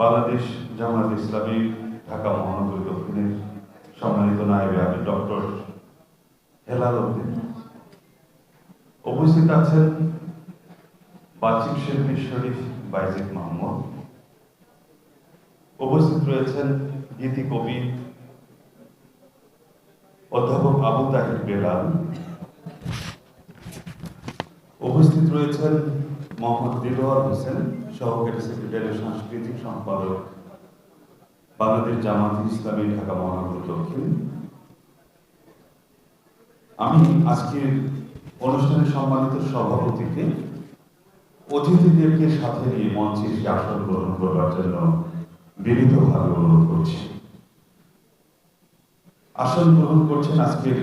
বাংলাদেশ জামাত ইসলামী, ঢাকা মহানগরী দক্ষিণের সম্মানিত নায়েবে আমি ডক্টর হেলাল উদ্দিন। উপস্থিত আছেন বাচিক শিল্পী শরীফ বাইজিদ মাহমুদ। উপস্থিত রয়েছেন গীতি কবি অধ্যাপক আবু তাহির বেলাল। উপস্থিত রয়েছেন মোহাম্মদ দিলওয়ার হোসেন, সহকারী সেক্রেটারি সাংস্কৃতিক সম্পাদক, বাংলাদেশ জামাত ইসলামী, ঢাকা মহানগর দক্ষিণ। আমি আজকের অনুষ্ঠানের সম্মানিত সভাপতিকে অতিথিদেরকে সাথে নিয়ে মঞ্চে এসে আসন গ্রহণ করবার জন্য বিনীতভাবে অনুরোধ করছি। আসন গ্রহণ করছেন আজকের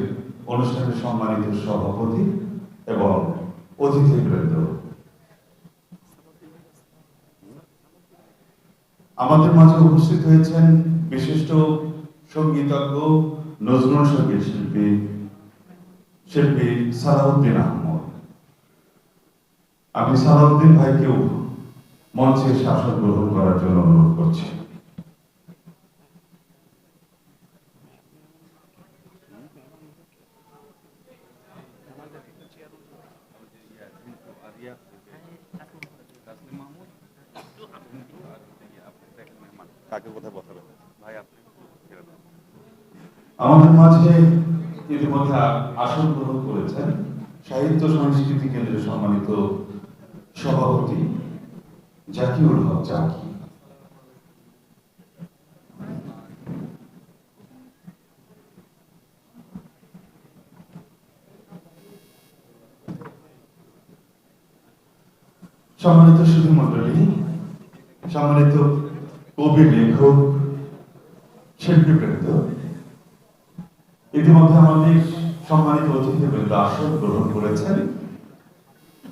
অনুষ্ঠানের সম্মানিত সভাপতি এবং অতিথি অতিথিবৃন্দ। আমাদের মাঝে উপস্থিত হয়েছেন বিশিষ্ট সঙ্গীতজ্ঞ নজরুল সংগীত শিল্পী শিল্পী সালাউদ্দিন আহমদ আমি সালাউদ্দিন ভাইকেও মঞ্চে শাসন গ্রহণ করার জন্য অনুরোধ করছি কাকে কোথায় বসাবেন ভাই, আপনি আমাদের মাঝে ইতিমধ্যে আসন গ্রহণ করেছেন। সাহিত্য সংস্কৃতি কেন্দ্রের সম্মানিত সভাপতি জাকিউল হক জাকি। সম্মানিত সুধী মন্ডলী সম্মানিত কবি, লেখক শিল্পীবৃন্দ ইতিমধ্যে আমাদের সম্মানিত অতিথিবৃন্দ আসন গ্রহণ করেছেন।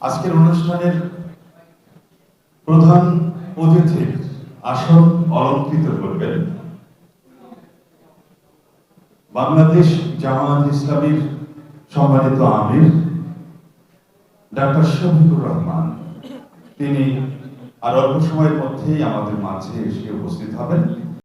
আজকের অনুষ্ঠানের প্রধান অতিথি আসন অলঙ্কৃত করবেন। বাংলাদেশ জামায়াত ইসলামীর সম্মানিত আমির, ডাক্তার শফিকুর রহমান। তিনি আর অল্প সময়ের মধ্যেই আমাদের মাঝে এসে উপস্থিত হবেন।